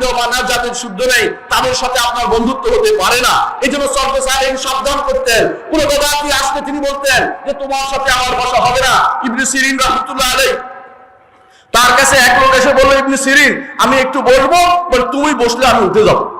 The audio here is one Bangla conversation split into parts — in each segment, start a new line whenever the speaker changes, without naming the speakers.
যাদের শুদ্ধ নেই, তাদের সাথে আপনার বন্ধুত্ব হতে পারে না। এই জন্য সরকার সাহেব সাবধান করতেন। তিনি বলতেন যে, তোমার সাথে আমার বসা হবে না। ইবনে সিরিন রহমতুল্লাহ আলাই তার কাছে এক লোক এসে বলল, ইবনে সিরিন, আমি একটু বলব তুমি বসলে আমি উঠে যাব।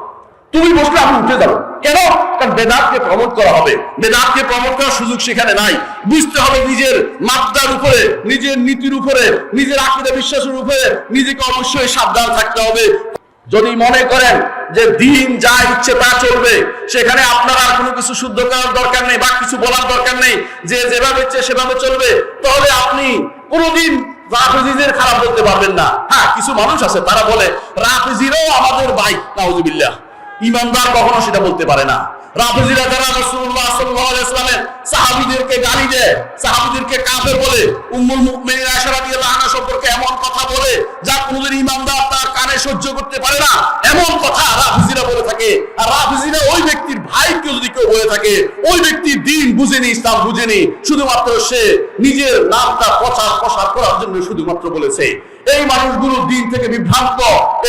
তুমি বসলে আমি উঠে যাব। কেন? কারণ বেদাতকে প্রমোট করা হবে। বেদাতকে প্রমোট করার সুযোগ সেখানে নাই। বুঝতে হবে নিজের মাত্রার উপরে, নিজের নীতির উপরে, নিজের আকিদা বিশ্বাসের উপরে, নিজেকে অবশ্যই সাবধান থাকতে হবে। যদি মনে করেন যে দিন যা ইচ্ছে তা চলবে, সেখানে আপনার আর কোনো কিছু শুদ্ধ করার দরকার নেই বা কিছু বলার দরকার নেই, যে যেভাবে ইচ্ছে সেভাবে চলবে, তাহলে আপনি কোনোদিন রাফিজিদের খারাপ বলতে পারবেন না। হ্যাঁ কিছু মানুষ আছে, তারা বলে, রাফিজিরাও আমাদের ভাই, নাউজুবিল্লাহ। ইমানদার কখনো সেটা বলতে পারে না। রাফিজিরা যারা ওয়াসাল্লামের সাহাবীদেরকে গালি দেয় সাহাবীদেরকে কাফের বলে। উম্মুল মুমিনিন আয়েশা রাদিয়াল্লাহু আনহা সম্পর্কে এমন কথা বলে যা কোনদিন ইমানদার তার কানে সহ্য করতে পারে না। এমন কথা রাফিজিরা বলে থাকে। আর রাফিজিরা ওই ব্যক্তির ভাইকে যদি কেউ বলে থাকে, ওই ব্যক্তি দিন বুঝেনি, ইসলাম বুঝেনি। শুধুমাত্র সে নিজের নামটা প্রচার প্রসার করার জন্য শুধুমাত্র বলেছে। এই মানুষগুলো দিন থেকে বিভ্রান্ত।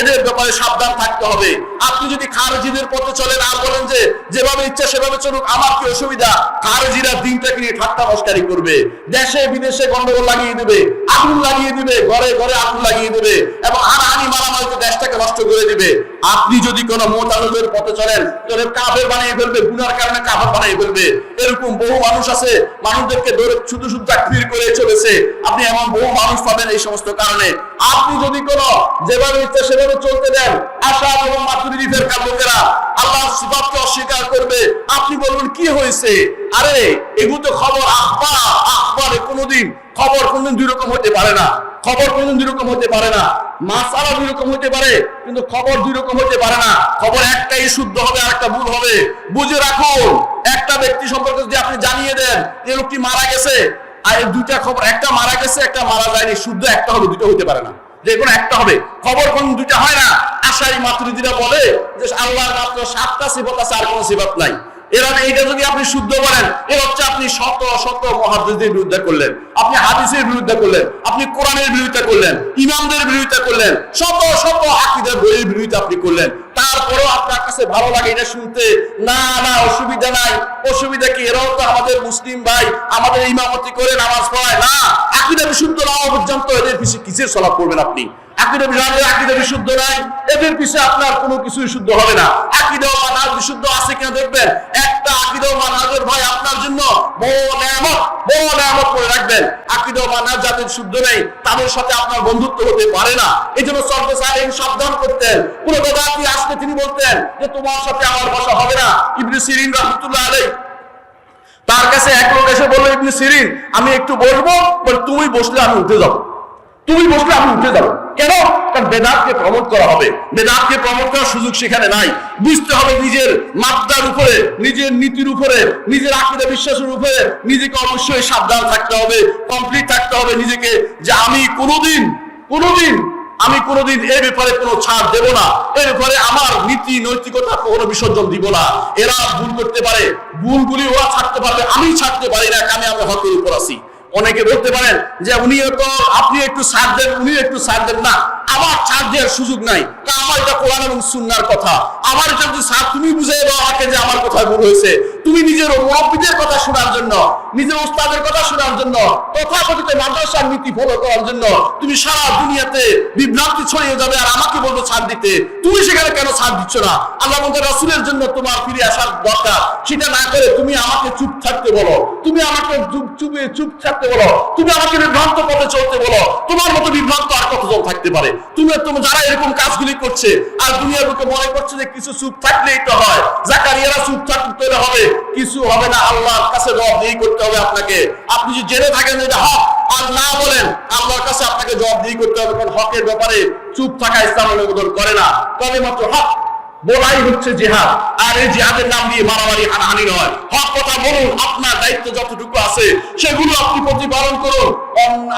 এদের ব্যাপারে সাবধান থাকতে হবে। আপনি যদি খারেজিদের পথে চলেন আর বলেন যে, যেভাবে ইচ্ছা সেভাবে চলুক, আমার কি অসুবিধা? খারজিরা দিনটাকে নিয়ে ঠাট্টা মস্কারি করবে। দেশে বিদেশে গন্ডগোল লাগিয়ে দেবে, আগুন লাগিয়ে দিবে, ঘরে ঘরে আগুন লাগিয়ে দেবে, এবং হানাহানি মারামারিতে দেশটাকে নষ্ট করে দিবে। আপনি যদি কোনো মোতালেবের পথে চলেন, তাহলে কাফের বানিয়ে ফেলবে, গুনার কারণে কাফের বানিয়ে ফেলবে। এরকম বহু মানুষ আছে, মানুষদেরকে ধরে শুধু শুধু চাকরির করে চলেছে। আপনি এমন বহু মানুষ পাবেন এই সমস্ত কারণে। আপনি যদি কোনো যেভাবে ইচ্ছা সেভাবে চলতে দেন আশা এবং মাতুরিদি ফেরকার লোকেরা আল্লাহ সিবাবকে অস্বীকার করবে। আপনি বলবেন, কি হয়েছে? আরে, এগুলো তো খবর আখবার। আখবারে কোনোদিন খবর কোনদিন দুই রকম হতে পারে না। খবর কোনদিন দুই রকম হতে পারে না। মাসালা দুই রকম হতে পারে, কিন্তু খবর দুই রকম হতে পারে না। খবর একটাই শুদ্ধ হবে আর একটা ভুল হবে। বুঝে রাখুন, একটা ব্যক্তি সম্পর্কে যদি আপনি জানিয়ে দেন, যে লোকটি মারা গেছে, আর এই দুইটা খবর, একটা মারা গেছে, একটা মারা যায়নি, শুদ্ধ একটা হবে দুটো হতে পারে না। যে কোনো একটা হবে। খবর কোন দুইটা হয় না, আশাই মাতৃদিরা বলে যে আল্লাহর মাত্র সাতটা সিবত আছে, আর কোনো সিবত নাই। এরা এইটা যদি আপনি শুদ্ধ বলেন, এ হচ্ছে আপনি শত শত বিরুদ্ধে করলেন। আপনি হাদিসের বিরুদ্ধে করলেন, আপনি কোরআনের বিরুদ্ধে করলেন, ইমামদের বিরুদ্ধে করলেন, শত শত আকিদের বইয়ের বিরুদ্ধে আপনি করলেন। আপনার কাছে ভালো লাগে এটা শুনতে, না না, অসুবিধা নাই। অসুবিধা কি? এরাও তো আমাদের মুসলিম ভাই, আমাদের ইমামতি করে নামাজ পড়ায়। না, আকিদা বিশুদ্ধ না পর্যন্ত এদের পিছিয়ে কিসের সলাপ করবেন আপনি? আকিদা বিশুদ্ধ আকিদা বিশুদ্ধ নাই, এদের পিছিয়ে আপনার কোনো কিছুই শুদ্ধ হবে না। আকিদা বিশুদ্ধ আছে কিনা দেখবেন? এই সাবধান করতেন। তিনি বলতেন যে, তোমার সাথে আমার বসা হবে না। তার কাছে এক লোক এসে বলল, ইবনে সিরিন, আমি একটু বসবো তুমি বসলে আমি উঠে যাব। তুমি বসলে আমি উঠে যাব কেন? কারণ বেদাতকে প্রমোট করা হবে। বেদাতকে প্রমোট করার সুযোগ সেখানে নাই। বুঝতে হবে নিজের মাত্রার উপরে, নিজের নীতির উপরে, নিজের আকিদা বিশ্বাসের উপরে, নিজেকে অবশ্যই সাবধান থাকতে হবে কমপ্লিট থাকতে হবে নিজেকে যে আমি কোনোদিন কোনোদিন, আমি কোনোদিন এ ব্যাপারে কোনো ছাড় দেব না। এ ব্যাপারে আমার নীতি, নৈতিকতা কোনো বিসর্জন দিব না। এরা ভুল করতে পারে। ভুলগুলি ওরা ছাড়তে পারবে আমি ছাড়তে পারি না। আমি আমি হকের উপর আছি। অনেকে বলতে পারেন যে উনি তো আপনি একটু সার দেন উনি একটু সার দেন না। আমার ছাড় সুযোগ নাই। আমার এটা কোরআন এবং সুন্নার কথা। আমার এটা যদি ছাড় তুমি দাও আমাকে যে আমার কথা ভুল হয়েছে। তুমি নিজের মুরব্বীদের কথা শোনার জন্য, নিজের কথা শোনার জন্য, তথাকথিত মাদ্রাসার নীতি ফলো করার জন্য তুমি সারা দুনিয়াতে বিভ্রান্তি ছড়িয়ে যাবে আর আমাকে বলব ছাড় দিতে। তুমি সেখানে কেন ছাড় দিচ্ছ না? আল্লাহ রাসুলের জন্য তোমার ফিরে আসার দরকার। সেটা না করে তুমি আমাকে চুপ থাকতে বলো। তুমি আমাকে চুপে চুপ থাকতে বলো। তুমি আমাকে বিভ্রান্ত পথে চলতে বলো। তোমার মতো বিভ্রান্ত আর কতজন থাকতে পারে। তুমি তুমি যারা এরকম কাজগুলি করছে, আর দুনিয়ার লোকে মনে করছে যে কিছু চুপ থাকলেই তো হয়, জাকারিয়ারা চুপ থাকতে হবে, কিছু হবে না, আল্লাহর কাছে জবাবদিহি করতে হবে আপনাকে। আপনি যদি জেনে থাকেন যে হক, আর না বলেন, আল্লাহর কাছে আপনাকে জবাবদিহি করতে হবে, কারণ হকের ব্যাপারে চুপ থাকা ইসলাম অনুমোদন করে না। তবে মাত্র হক বলাই হচ্ছে জেহাদ। আর এই জেহাদের নাম দিয়ে মারামারি, হানাহানি নয়। হক কথা বলুন, আপনার দায়িত্ব যতটুকু আছে, সেগুলো আপনি প্রতিপালন করুন।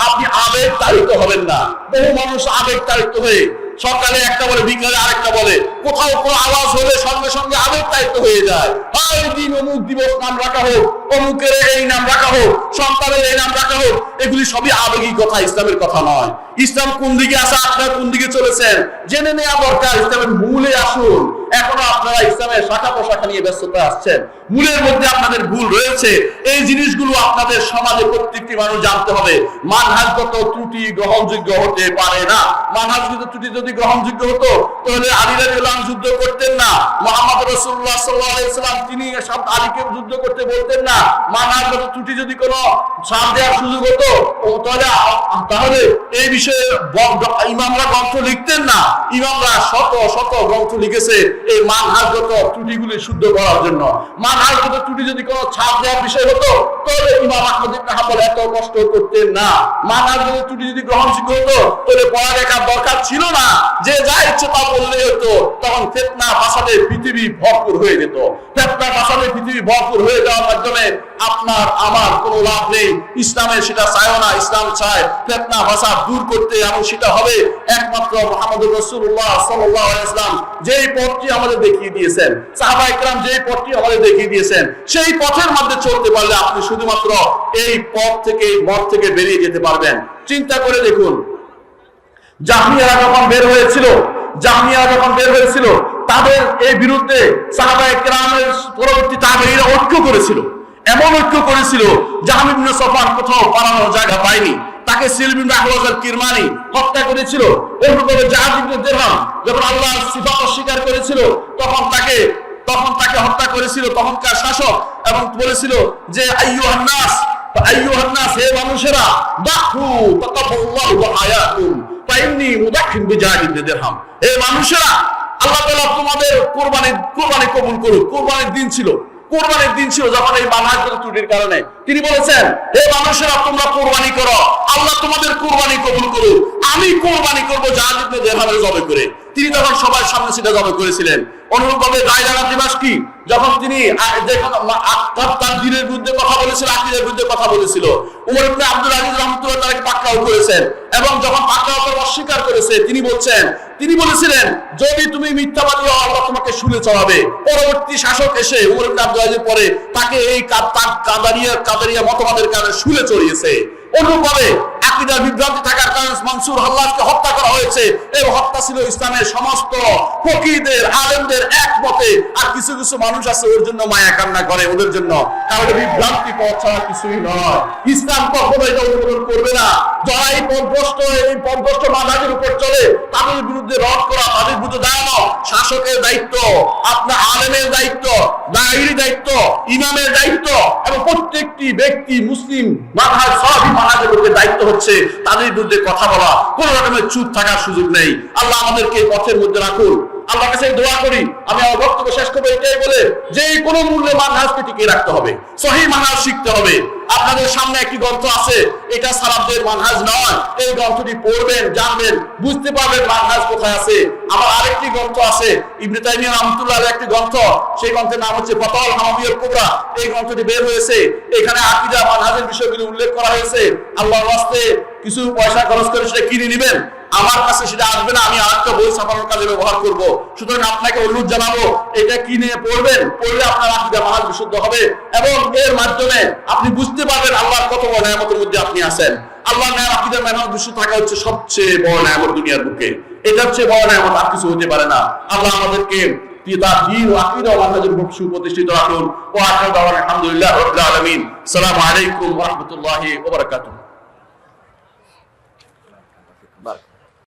আপনি আবেগ তাড়িত হবেন না। বহু মানুষ আবেগ তাড়িত হয়ে সকালে একটা বলে, বিকালে আরেকটা বলে। কোথাও কোনো আওয়াজ হলে সঙ্গে সঙ্গে আবেগ দায়িত্ব হয়ে যায়। এই দিন অমুক দিবস নাম রাখা হোক, অমুকের এই নাম রাখা হোক, সন্তানের এই নাম রাখা হোক, এগুলি সবই আবেগিক কথা, ইসলামের কথা নয়। ইসলাম কোন দিকে আসা, আপনার কোন দিকে চলেছেন? জেনে নেওয়া দরকার, ইসলামের মূলে আসুন। এখনও আপনারা ইসলামের শাখা পোশাখা নিয়ে ব্যস্ততা আসছেন মূলের মধ্যে আপনাদের ভুল রয়েছে। এই জিনিসগুলো আপনাদের সমাজে প্রত্যেকটি মানুষ জানতে হবে। মানহাজগত ত্রুটি গ্রহণযোগ্য হতে পারে না। মানহাজগত ত্রুটি যদি গ্রহণযোগ্য হতো, তাহলে আলী রাদিয়াল্লাহু যুদ্ধ করতেন না। মোহাম্মদ আলাইহি সাল্লাম তিনি সব আলীকে যুদ্ধ করতে বলতেন না। মানহাজগত ত্রুটি যদি কোনো ছাড় দেওয়ার সুযোগ হতো তাহলে তাহলে এই বিষয়ে ইমামরা গ্রন্থ লিখতেন না। ইমামরা শত শত গ্রন্থ লিখেছে। এই মানহাজগত ত্রুটিগুলি শুদ্ধ করার জন্য। মানহাজগত ত্রুটি যদি কোনো ছাপ দেওয়ার বিষয় হতো, তাহলে ইমাম আহমদ ইবনে হাম্বল এত কষ্ট করতেন না। মানহাজগত ত্রুটি যদি গ্রহণযোগ্য হতো, তাহলে পড়ালেখার দরকার ছিল না। যে যা ইচ্ছে তা বললে হতো, তখন ফেতনা ফাসাদে পৃথিবী ভরপুর হয়ে যেত। ফেতনা ফাসাদে পৃথিবী ভরপুর হয়ে যাওয়ার মাধ্যমে আপনার, আমার কোনো লাভ নেই। ইসলামের সেটা চায় না, ইসলাম চায়। ফেতনা, ফাসাদ দূর করতে এবং সেটা হবে। একমাত্র মোহাম্মদ রসুল্লাহ সাল্লাহ ইসলাম যেই পথটি আমাদের দেখিয়ে দিয়েছেন, সাহাবা ইকরাম যেই পথটি আমাদের দেখিয়ে দিয়েছেন, সেই পথের মধ্যে চলতে পারলে আপনি শুধুমাত্র এই পথ থেকে এই মত থেকে বেরিয়ে যেতে পারবেন। চিন্তা করে দেখুন, জাহমিয়ারা যখন বের হয়েছিল, জাহমিয়ারা যখন বের হয়েছিল, তাদের এই বিরুদ্ধে সাহাবা একরামের পরবর্তী তাবেঈরা ঐক্য করেছিল। এমন ঐক্য করেছিল জাহামির ইবনে সফান কোথাও পালানোর জায়গা পায়নি। তাকে সিলবিন কিরমানি হত্যা করেছিল। অন্যভাবে জাহাজ ইবনে যখন আল্লাহর সিফাত অস্বীকার করেছিল, তখন তাকে তখন তাকে হত্যা করেছিল তখনকার শাসক এবং বলেছিল যে, আইয়ুহান নাস আইয়ুহান নাস, হে মানুষেরা দাহু তাকাব্বালাহু হায়াতুম, ফাইন্নি মুদাখিন বিজাহিদ দিরহাম। হে মানুষেরা, আল্লাহ তাআলা তোমাদের কুরবানি কুরবানি কবুল করুক। কুরবানির দিন ছিল। কোরবানির দিন ছিল যখন এই মানহাজগত ত্রুটির কারণে। তিনি বলেছেন, হে মানুষেরা, তোমরা কোরবানি করো। আল্লাহ তোমাদের কোরবানি কবুল করুক। আমি কোরবানি করব দিরহামের জবে করে। তিনি তখন সবার সামনে সেটা জবে করেছিলেন। অনুরূপভাবে গায়লানা দিবাস কি যখন তিনি তার- দিনের বিরুদ্ধে কথা বলেছিল, আকিদের বিরুদ্ধে কথা বলেছিল। উমর ইবনে আব্দুল আজিজ রহমতুল্লাহ তাকে পাকড়াও করেছেন এবং যখন পাকড়াও করে অস্বীকার করেছে, তিনি বলছেন, তিনি বলেছিলেন, যদি তুমি মিথ্যাবাদী হও, আল্লাহ তোমাকে শুনে চড়াবে। পরবর্তী শাসক এসে উমর ইবনে আব্দুল আজিজ পরে তাকে এই কাদারিয়া কাদারিয়া মতবাদের কারণে শুলে চড়িয়েছে। অনুরূপভাবে আকিদার বিভ্রান্তি থাকার কারণে মনসুর হাল্লাজকে হত্যা করা হয়েছে। এই হত্যা ছিল ইসলামের সমস্ত ফকিরদের, আলেমদের একমতে। আর কিছু কিছু মানুষ আছে, ওর জন্য মায়া কান্না করে, ওদের জন্য। কারণ বিভ্রান্তি পথ ছাড়া কিছুই নয়। ইসলাম কখনো এটা অনুমোদন করবে না। যারা এই পথভ্রষ্ট এই পথভ্রষ্ট মাধাজের উপর চলে, তাদের বিরুদ্ধে রদ করা, তাদের বিরুদ্ধে দাঁড়ানো শাসকের দায়িত্ব, আপনার আলেমের দায়িত্ব, দায়ীর দায়িত্ব, ইমামের দায়িত্ব, এবং প্রত্যেকটি ব্যক্তি মুসলিম মানহাজ সবই মধ্যে দায়িত্ব হচ্ছে তাদের বিরুদ্ধে কথা বলা, কোন রকমের চুপ থাকার সুযোগ নেই। আল্লাহ আমাদেরকে পথের মধ্যে রাখুন। আল্লাহ কাছে দোয়া করি, আমি আমার বক্তব্য শেষ করব এটাই বলে যে কোনো মূল্যে মানহাজকে টিকিয়ে রাখতে হবে, সহি মানহাজ শিখতে হবে। আপনাদের সামনে একটি গ্রন্থ আছে, এটা সারাবদের মানহাজ নয়, এই গ্রন্থটি পড়বেন, জানবেন, বুঝতে পারবেন মানহাজ কোথায় আছে। আমার আরেকটি গ্রন্থ আছে, ইবনে রহমতুল্লাহ একটি গ্রন্থ, সেই গ্রন্থের নাম হচ্ছে ফতল হামাবিয়ার কুবরা, এই গ্রন্থটি বের হয়েছে, এখানে আকিদা মানহাজের বিষয়গুলি উল্লেখ করা হয়েছে। আল্লাহর ওয়াস্তে কিছু পয়সা খরচ করে সেটা কিনে নেবেন আমার কাছে সেটা আসবে না, আমি আরেকটা বই ছাপানোর কাজে ব্যবহার করব। সুতরাং আপনাকে অনুরোধ জানাব, এটা কিনে পড়বেন? পড়লে আপনার আকিদা মাহাজ বিশুদ্ধ হবে এবং এর মাধ্যমে আপনি বুঝতে পারবেন আল্লাহর কত বড় নিয়ামতের মধ্যে আপনি আছেন। আল্লাহ ন্যায় আকিদা মেহনত বিশুদ্ধ থাকা হচ্ছে সবচেয়ে বড় নিয়ামত দুনিয়ার বুকে। এটা হচ্ছে বড় নিয়ামত আর কিছু হতে পারে না। আল্লাহ আমাদেরকে তার দিন আকিদা ও মানহাজের সুপ্রতিষ্ঠিত রাখুন। ও আলহামদুলিল্লাহ রাব্বিল আলামিন। আসসালামু আলাইকুম ওয়া রাহমাতুল্লাহি